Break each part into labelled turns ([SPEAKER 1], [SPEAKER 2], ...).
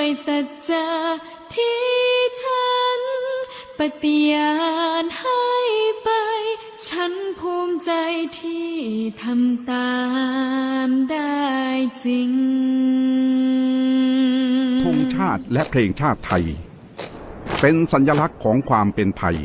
[SPEAKER 1] ด้วยสัจจะที่ฉัน ปฏิญาณให้ไป ฉันภูมิใจที่ทำตามได้จริง
[SPEAKER 2] ธงชาติและเพลงชาติไทย เป็นสัญลักษณ์ของความเป็นไทย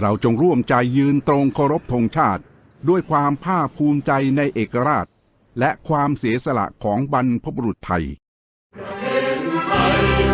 [SPEAKER 2] เราจงร่วมใจยืนตรงเคารพธงชาติ ด้วยความภาคภูมิใจในเอกราช และความเสียสละของบรรพบุรุษไทย
[SPEAKER 3] เ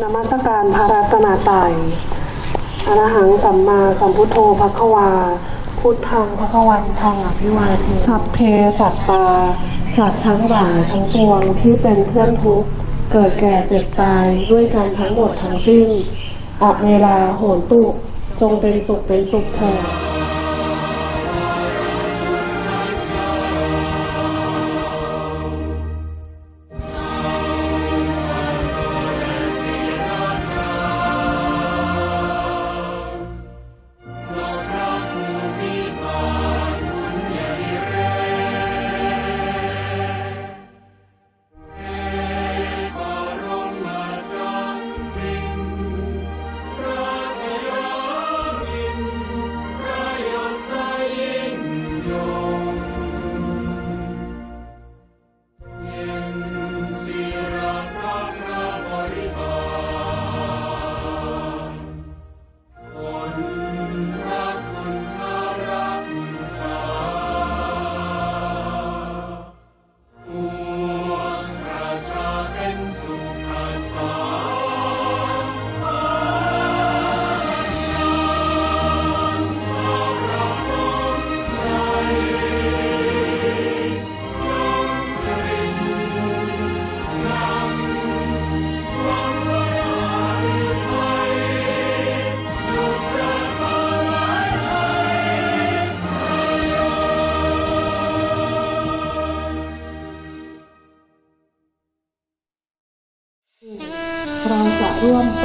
[SPEAKER 3] นมัสการพระรั
[SPEAKER 4] ตนตรัยอรหังสัมมาสัมพุทโธภควา พุทธังภควันทางอภิวาเทสัพเพสัตตา สัตว์ทั้งหลายทั้งปวงที่เป็นเพื่อนทุกข์ เกิดแก่เจ็บตายด้วยกันทั้งหมดทั้งสิ้นอะเวลาโหนตุ จงเป็นสุขเป็นสุขเถิด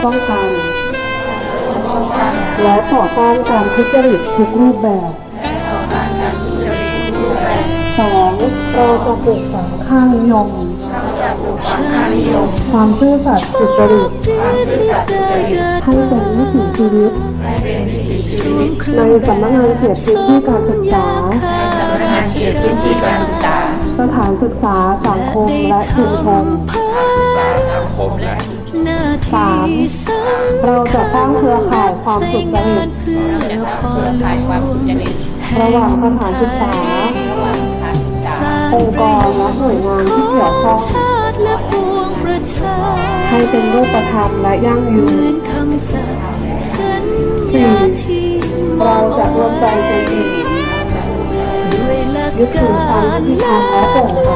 [SPEAKER 3] ป้
[SPEAKER 4] องกัน และต่อต้านการทุจริตทุกรูปแบบสองเราจะปลูกฝังค่านิยมความซื่อสัตย์สุจริตให้เป็นวิถีชีวิต ในสำนักงานเขตพื้นที่การศึกษา
[SPEAKER 5] งานเขตพื้นที่การศึกษา
[SPEAKER 4] สถานศึกษาสังคมและชุมชน
[SPEAKER 5] สา
[SPEAKER 4] มเราจะสร้างเครือข่ายความสุจริต
[SPEAKER 1] เพื่อ
[SPEAKER 5] จะ
[SPEAKER 1] พ่
[SPEAKER 5] ทำ
[SPEAKER 1] อ
[SPEAKER 5] เครือข่ายความสุจริต
[SPEAKER 4] ระหว่างสถานศึกษา
[SPEAKER 5] ระหว่างส
[SPEAKER 4] องค์กรและหน่วยงานที่เกี่ยวข้องให้เป็นรูปธรรมและยั่งยืน
[SPEAKER 1] สี่
[SPEAKER 4] เราจะรวมใจเป็นหนึ่ง
[SPEAKER 1] ด้วยหลัก
[SPEAKER 4] ยึดถื
[SPEAKER 1] กา
[SPEAKER 4] อความ
[SPEAKER 1] ร
[SPEAKER 4] ยุติธรรมและโปร่งใส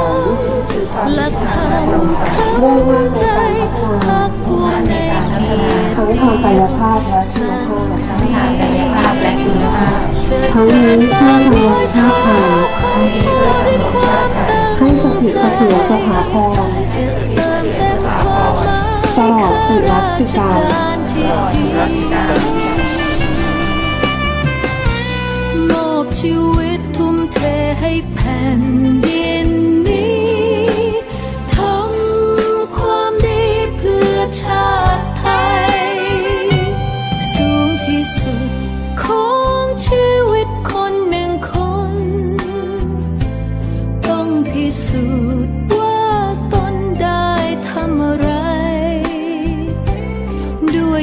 [SPEAKER 1] หลักธรรมเข้าใจภาคภูมิในเกียรติ
[SPEAKER 4] ทั้งทางกายภาพและคุณภาพ
[SPEAKER 5] ทางกายภาพและคุณภาพ
[SPEAKER 4] ทั้งนี้เพื่อทำลายชาติไทยให้สถิตเสถียรสถาพร
[SPEAKER 1] จะเติมเต็มความหมาย
[SPEAKER 4] ตลอดจิรัติการ
[SPEAKER 1] ที่ดีมอบชีวิต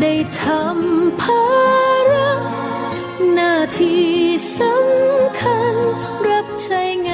[SPEAKER 1] ได้ทำภาระหน้าที่สำคัญรับใช้งาน